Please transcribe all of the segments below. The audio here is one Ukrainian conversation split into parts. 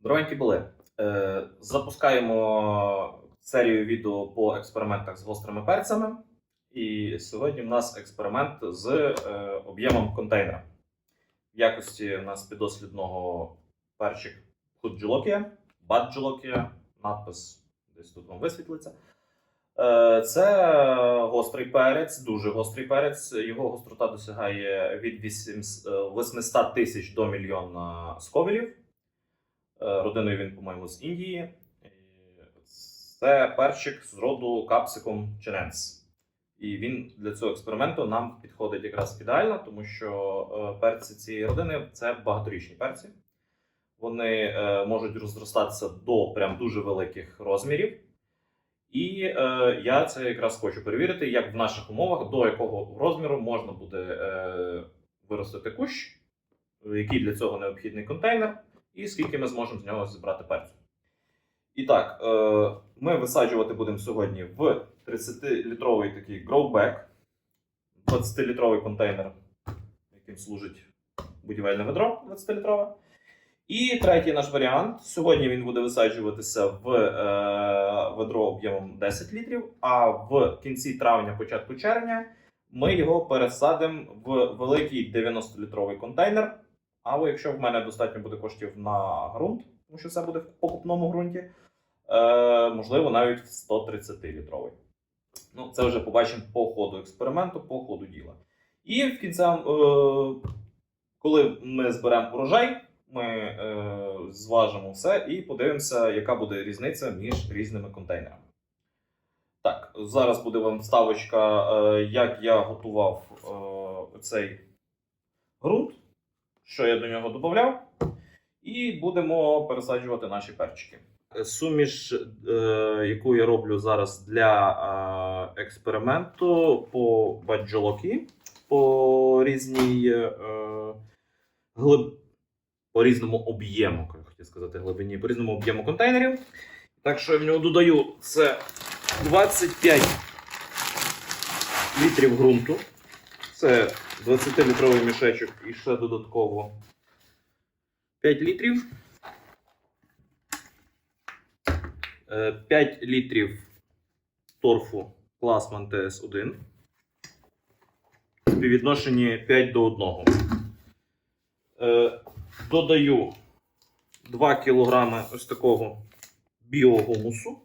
Здоровенькі були. Е, запускаємо серію відео по експериментах з гострими перцями. І сьогодні в нас експеримент з е, об'ємом контейнера. В якості у нас підослідного перчик худжулокія, баджулокія, надпис десь тут вам висвітлиться. Е, Це гострий перець, дуже гострий перець. Його гострота досягає від 800 тисяч до мільйона сковелів. Е, Родиною він, по-моєму, з Індії. Це перчик з роду капсикум чиненс. І він для цього експерименту нам підходить якраз ідеально, тому що е, перці цієї родини це багаторічні перці. Вони е, можуть розростатися до прям дуже великих розмірів. І е, я це якраз хочу перевірити, як в наших умовах, до якого розміру можна буде е, виростити кущ, який для цього необхідний контейнер, і скільки ми зможемо з нього зібрати перцю. І так, е, ми висаджувати будемо сьогодні в 30-літровий такий growback, 20-літровий контейнер, яким служить будівельне ведро 20-літрове. І третій наш варіант. Сьогодні він буде висаджуватися в е, ведро об'ємом 10 літрів, а в кінці травня, початку червня ми його пересадимо в великий 90-літровий контейнер. Або якщо в мене достатньо буде коштів на ґрунт, тому що це буде в покупному ґрунті, е, можливо, навіть в 130-літровий. Ну, це вже побачимо по ходу експерименту, по ходу діла. І в кінці, е, коли ми зберемо урожай, ми е, зважимо все і подивимося, яка буде різниця між різними контейнерами. Так, зараз буде вам вставочка, е, як я готував цей що я до нього додав, і будемо пересаджувати наші перчики. Суміш, е, яку я роблю зараз для е, експерименту по баджолокі, по різній е, глиб... по різному об'єму, як хотів сказати, глибині, по різному об'єму контейнерів. Так що я в нього додаю це 25 літрів ґрунту. Це 20-літровий мішечок і ще додатково 5 літрів. Е, 5 літрів торфу Класман ТС1. В співвідношенні 5 до 1. Е, Додаю 2 кг ось такого біогумусу.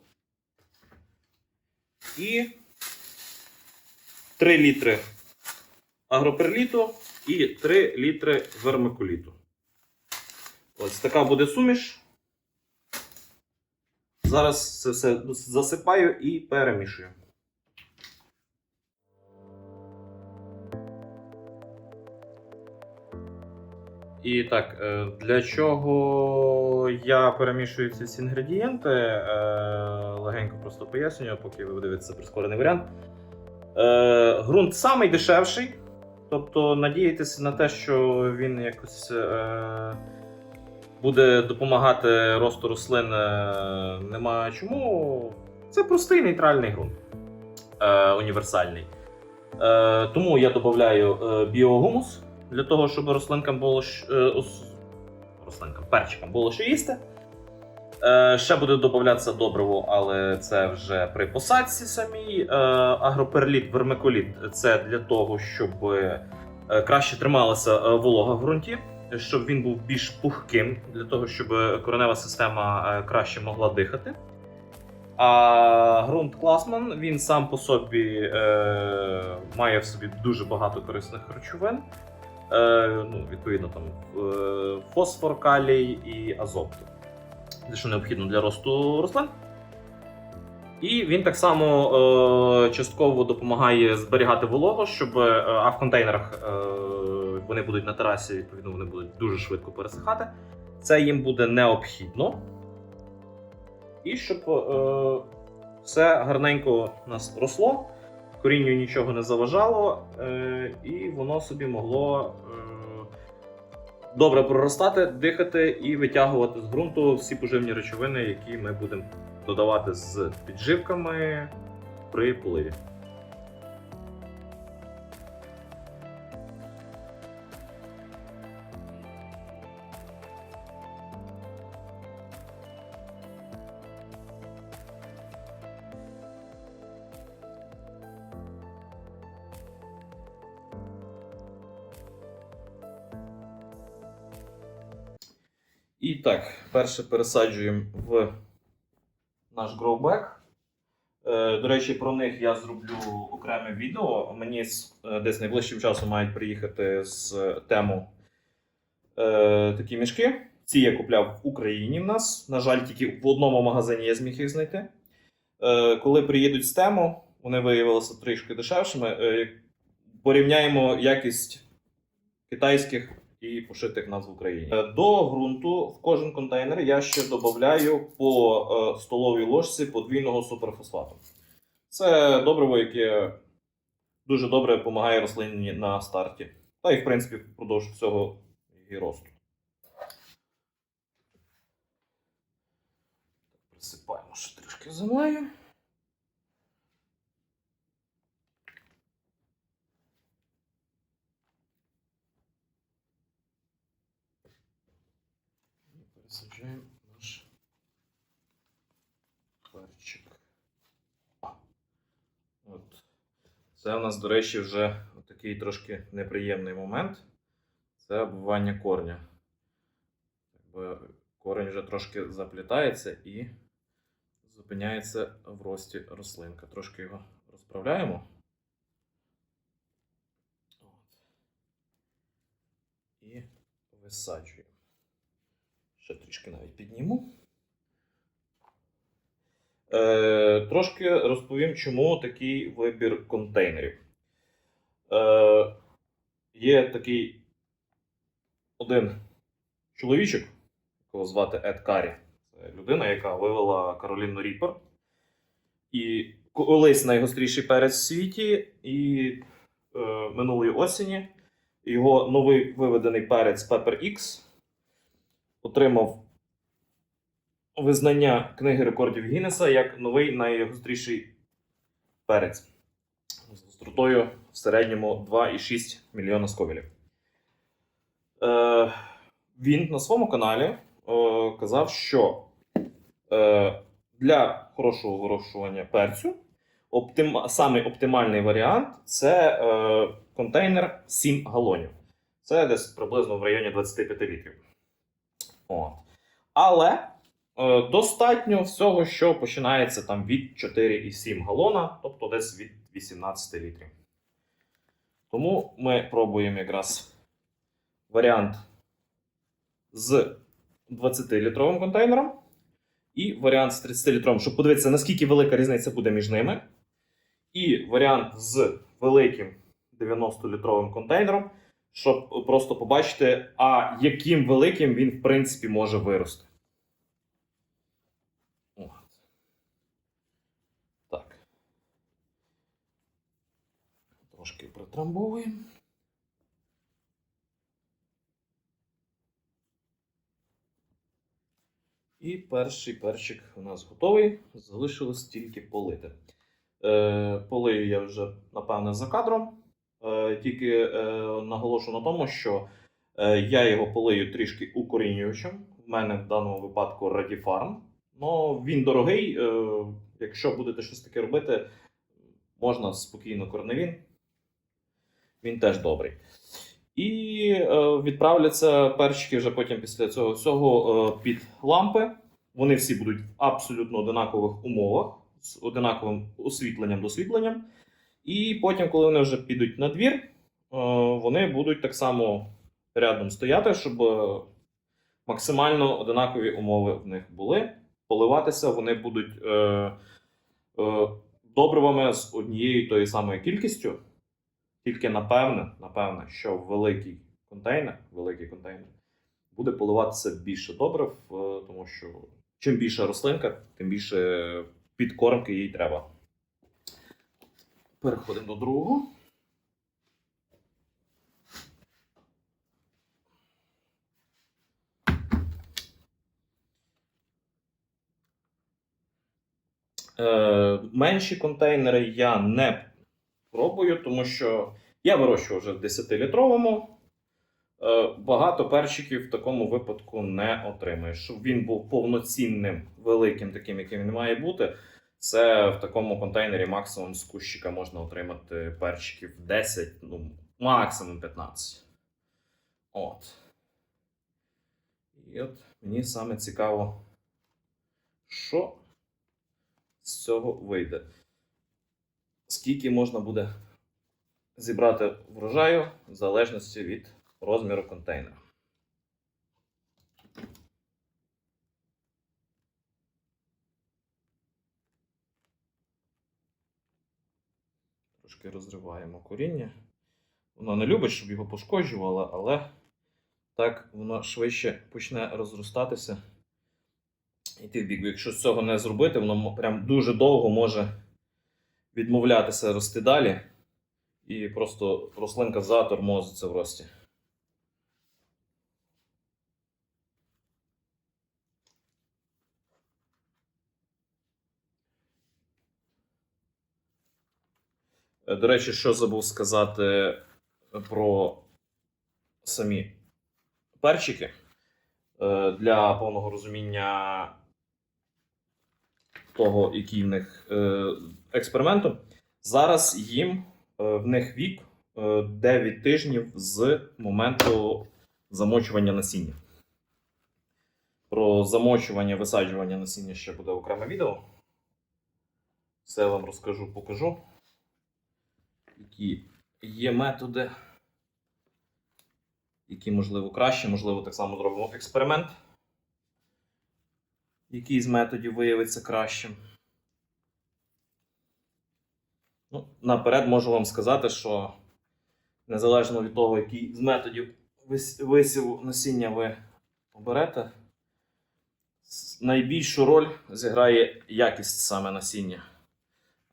І 3 літри агроперліту і 3 літри вермикуліту. Ось така буде суміш. Зараз це все засипаю і перемішую. І так, е, для чого я перемішую ці всі інгредієнти? Е, Легенько просто пояснюю, поки ви дивитеся прискорений варіант. Е, Грунт самий дешевший. Тобто надіятися на те, що він якось е, буде допомагати росту рослин, е, немає чому. Це простий нейтральний ґрунт. Е, універсальний. Е, тому я додаю е, біогумус для того, щоб рослинкам було е, ос- рослинкам, перчикам було що їсти. Е, ще буде додатися добриво, але це вже при посадці самій. Е, агроперліт, вермикуліт це для того, щоб е, краще трималася волога в ґрунті, щоб він був більш пухким, для того, щоб коренева система краще могла дихати. А ґрунт Класман він сам по собі має в собі дуже багато корисних речовин. Ну, відповідно, там фосфор, калій і азот. Що необхідно для росту рослин. І він так само е, частково допомагає зберігати вологу, щоб е, а в контейнерах е, вони будуть на терасі, відповідно, вони будуть дуже швидко пересихати. Це їм буде необхідно. І щоб е, все гарненько у нас росло, корінню нічого не заважало, е, і воно собі могло е, добре проростати, дихати і витягувати з ґрунту всі поживні речовини, які ми будемо додавати з підживками при поливі. Так, перше пересаджуємо в наш гроубек. Е, До речі, про них я зроблю окреме відео. Мені е, десь найближчим часом мають приїхати з тему е, такі мішки. Ці я купляв в Україні в нас. На жаль, тільки в одному магазині я зміг їх знайти. Е, коли приїдуть з тему, вони виявилися трішки дешевшими. Е, порівняємо якість китайських і пошитих в нас в Україні. Е, До ґрунту в кожен контейнер я ще додаю по е, столовій ложці подвійного суперфосфату. Це добриво, яке дуже добре допомагає рослині на старті. Та й, в принципі, впродовж всього її росту. Присипаємо ще трішки землею. І пересаджаємо наш перчик. От. Це у нас, до речі, вже такий трошки неприємний момент. Це обвивання корня. Корень вже трошки заплітається і зупиняється в рості рослинка. Трошки його розправляємо. От. І висаджуємо. Ще трішки навіть підніму. Е, трошки розповім, чому такий вибір контейнерів. Е, є такий один чоловічок, якого звати Ед Карі. Це людина, яка вивела Кароліну Ріпер. І колись найгостріший перець в світі, і е, минулої осені його новий виведений перець Pepper X отримав визнання книги рекордів Гіннеса як новий найгостріший перець з гостротою в середньому 2,6 мільйона сковілів. Е, він на своєму каналі е, казав, що е, для хорошого вирощування перцю оптим, самий оптимальний варіант це е, контейнер 7 галонів. Це десь приблизно в районі 25 літрів. От. Але е, достатньо всього, що починається там від 4,7 галона, тобто десь від 18 літрів. Тому ми пробуємо якраз варіант з 20-літровим контейнером і варіант з 30-літровим, щоб подивитися, наскільки велика різниця буде між ними. І варіант з великим 90-літровим контейнером, щоб просто побачити, а яким великим він, в принципі, може вирости. Так. Трошки притрамбовуємо. І перший перчик у нас готовий. Залишилось тільки полити. Е, полию я вже, напевне, за кадром. Е, тільки е, наголошу на тому, що е, я його полию трішки укорінюючим. В мене в даному випадку Radіфарм. Ну, він дорогий. Якщо будете щось таке робити, можна спокійно корневін. Він теж добрий. І відправляться перчики вже потім після цього всього під лампи. Вони всі будуть в абсолютно одинакових умовах, з одинаковим освітленням досвітленням. І потім, коли вони вже підуть на двір, е, вони будуть так само рядом стояти, щоб е, максимально одинакові умови в них були. Поливатися вони будуть е, добривами з однією тою самою кількістю. Тільки напевне, напевне, що великий контейнер, великий контейнер буде поливатися більше добрив, тому що чим більша рослинка, тим більше підкормки їй треба. Переходимо до другого. Е, менші контейнери я не пробую, тому що я вирощую вже в 10-літровому. Е, багато перчиків в такому випадку не отримаєш. Щоб він був повноцінним, великим, таким, яким він має бути. Це в такому контейнері максимум з кущика можна отримати перчиків 10, ну, максимум 15. От. І от Мені саме цікаво, що з цього вийде. Скільки можна буде зібрати врожаю в залежності від розміру контейнера. Трошки розриваємо коріння. Воно не любить, щоб його пошкоджувало, але так воно швидше почне розростатися. Йти в бік. Якщо з цього не зробити, воно прям дуже довго може відмовлятися рости далі. І просто рослинка затормозиться в рості. До речі, що забув сказати про самі перчики. Е, Для повного розуміння того, який в них е, експерименту. Зараз їм е, в них вік е, 9 тижнів з моменту замочування насіння. Про замочування, висаджування насіння ще буде окреме відео. Все я вам розкажу, покажу. Які є методи, які, можливо, краще, можливо, так само зробимо експеримент. Який з методів виявиться кращим. Ну, наперед можу вам сказати, що незалежно від того, який з методів висіву насіння ви оберете, найбільшу роль зіграє якість саме насіння.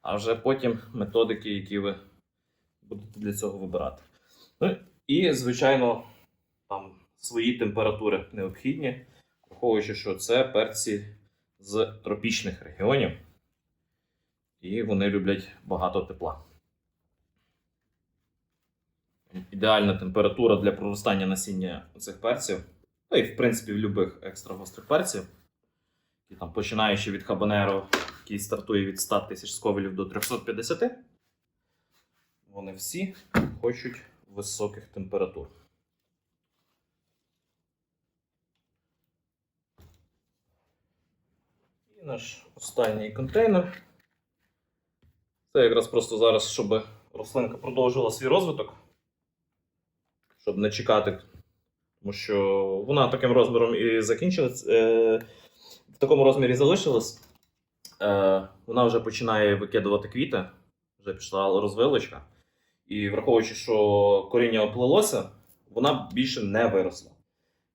А вже потім методики, які ви будете для цього вибирати. Ну, і, звичайно, там свої температури необхідні, враховуючи, що це перці з тропічних регіонів, і вони люблять багато тепла. Ідеальна температура для проростання насіння цих перців, ну і в принципі в будь-яких екстра гострих перців, які там починаючи від хабанеро, який стартує від 100 тисяч сковелів до 350, вони всі хочуть високих температур. І наш останній контейнер. Це якраз просто зараз, щоб рослинка продовжила свій розвиток, щоб не чекати, тому що вона таким розміром і закінчилась, е, в такому розмірі залишилась. Е, вона вже починає викидувати квіти, вже пішла розвилочка. І враховуючи, що коріння оплилося, вона більше не виросла.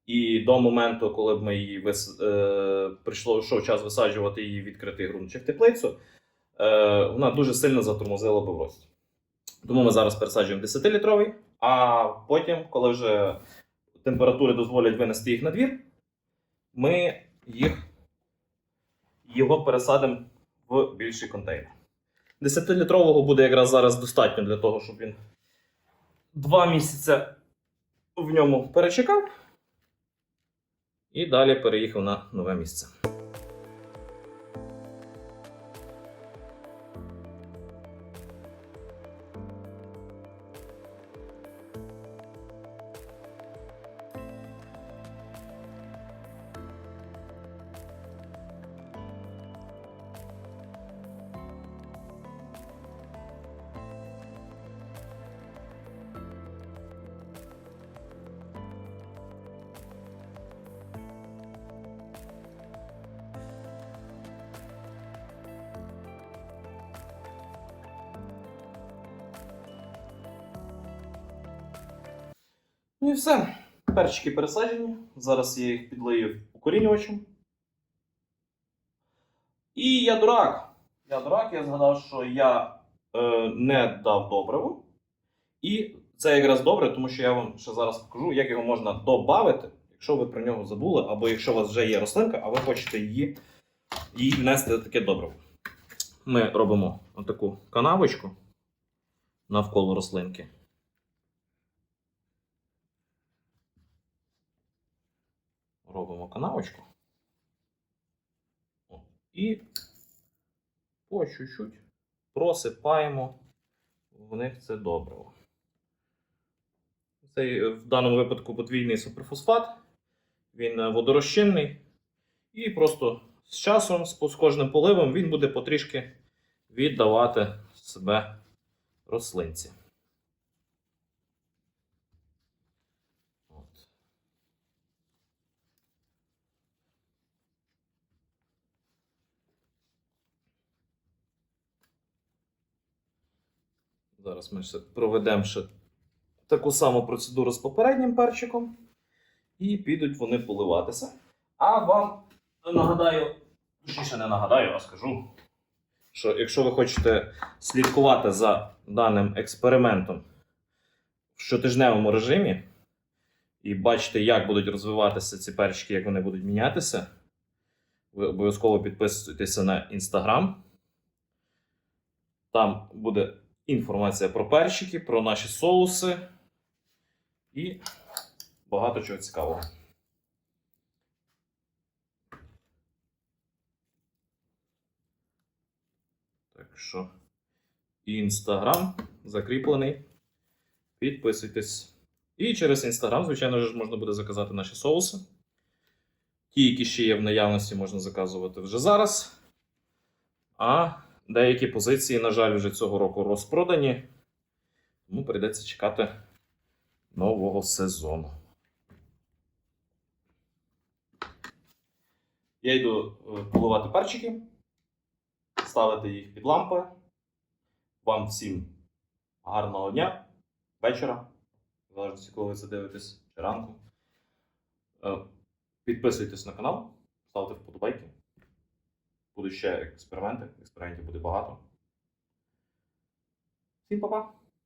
І до моменту, коли б ми її вис... е... прийшло йшов час висаджувати її відкритий ґрунт чи в теплицю, е... вона дуже сильно затормозила би в рості. Тому ми зараз пересаджуємо 10-літровий, а потім, коли вже температури дозволять винести їх на двір, ми їх його пересадимо в більший контейнер. 10-літрового буде якраз зараз достатньо для того, щоб він два місяці в ньому перечекав і далі переїхав на нове місце. Ну і все. Перчики пересаджені. Зараз я їх підлию укорінювачем. І я дурак. Я дурак, я згадав, що я е, не дав добриву. І це якраз добре, тому що я вам ще зараз покажу, як його можна додати, якщо ви про нього забули, або якщо у вас вже є рослинка, а ви хочете її, їй внести таке добриво. Ми робимо отаку канавочку навколо рослинки. Робимо канавочку. І по чуть-чуть просипаємо в них це добриво. Це в даному випадку подвійний суперфосфат Він е, водорозчинний. І просто з часом, з кожним поливом, він буде потрішки віддавати себе рослинці. От. Зараз ми ще проведемо ще таку саму процедуру з попереднім перчиком. І підуть вони поливатися. А вам нагадаю, точніше не нагадаю, а скажу, що якщо ви хочете слідкувати за даним експериментом в щотижневому режимі і бачити, як будуть розвиватися ці перчики, як вони будуть мінятися, ви обов'язково підписуйтеся на Instagram. Там буде інформація про перчики, про наші соуси і багато чого цікавого. Так що інстаграм закріплений. Підписуйтесь. І через інстаграм, звичайно ж, можна буде заказати наші соуси. Ті, які ще є в наявності, можна заказувати вже зараз. А деякі позиції, на жаль, вже цього року розпродані. Тому прийдеться чекати нового сезону. Я йду е, поливати перчики, ставити їх під лампи. Вам всім гарного дня, вечора, в залежності, коли ви це дивитесь, чи ранку. Е, Підписуйтесь на канал, ставте вподобайки. Будуть ще експерименти, експериментів буде багато. Всім па-па!